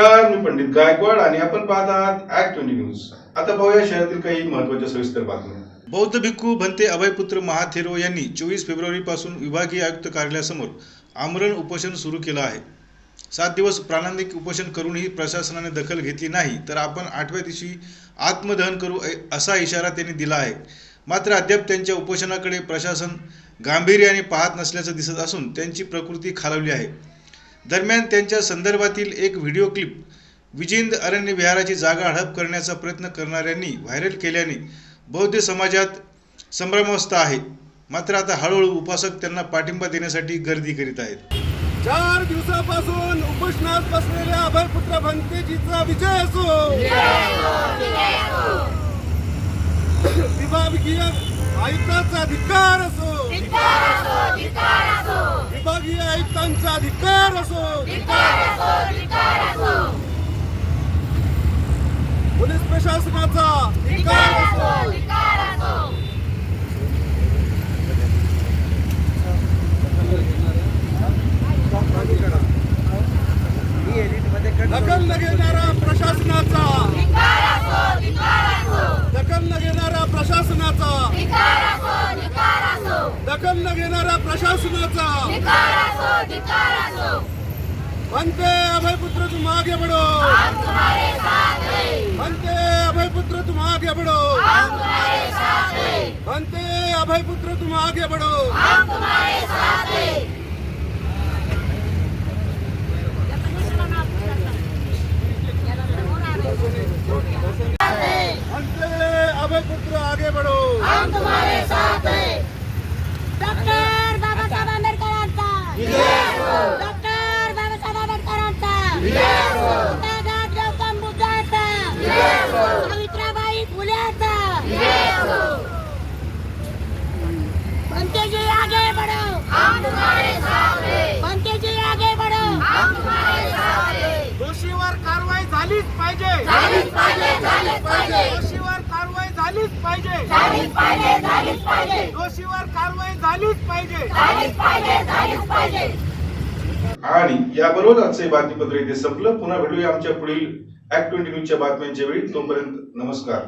नमस्कार मी पंडित गायकवाड आणि आपण पाहत आहात ऍक्ट ट्वेंटी न्यूज आता पाहूया शहरातील काही महत्त्वाच्या सविस्तर बातम्या. बौद्ध भिक्खू भंते अभयपुत्र महाथेरो यांनी चोवीस फेब्रुवारी पासून विभागीय आयुक्त कार्यालयासमोर आमरण उपोषण सुरू केलं आहे. सात दिवस प्राणांतिक उपोषण करूनही प्रशासनाने दखल घेतली नाही तर आपण आठव्या दिवशी आत्मदहन करू असा इशारा त्यांनी दिला आहे. मात्र अद्याप त्यांच्या उपोषणाकडे प्रशासन गांभीर्याने पाहत नसल्याचं दिसत असून त्यांची प्रकृती खालवली आहे. दरम्यान त्यांच्या संदर्भातील एक व्हिडिओ क्लिप विजिंद अरण्य विहाराची जागा हडप करण्याचा प्रयत्न करणाऱ्यांनी व्हायरल केल्याने बौद्ध समाजात संभ्रमावस्था आहे. मात्र आता हळूहळू उपासक त्यांना पाठिंबा देण्यासाठी गर्दी करीत आहेत. चार दिवसापासून उपोषणात बसलेल्या अभयपुत्र भंतेजीचा विजय असो. विभागीय आयुक्तांचा अधिकार असो. आयुक्तांचा अधिकार असो. पोलीस प्रशासनाचा अधिकार असो. दखल न घेणारा प्रशासनाचा दखल न घेणारा प्रशासनाचा दखल न घेणारा प्रशासनाचा बनते अभयपुत्र तुम आगे बढ़ो बनते अभयपुत्र तुम आगे बढ़ो बनते अभयपुत्र तुम आगे बढ़ो बनते अभयपुत्र आगे बढ़ो डॉक्टर बाबासाहेब आंबेडकरांचा डॉक्टर बाबासाहेब आंबेडकरांचा दादा गौतम बुद्धाचा सावित्रीबाई फुलेचा बनते जी आगे बढ़ो बनते जी आगे बढ़ो दोषीवर कारवाई झालीच पाहिजे दोषीवर कारवाई झालीच पाहिजे. दोषीवर कारवाई झालीच पाहिजे. आणि याबरोबर आजचे बातमीपत्र इथे संपलं. पुन्हा भेटूया आमच्या पुढील ऍक्ट ट्वेंटी न्यूजच्या बातम्यांच्या वेळी. तोपर्यंत नमस्कार.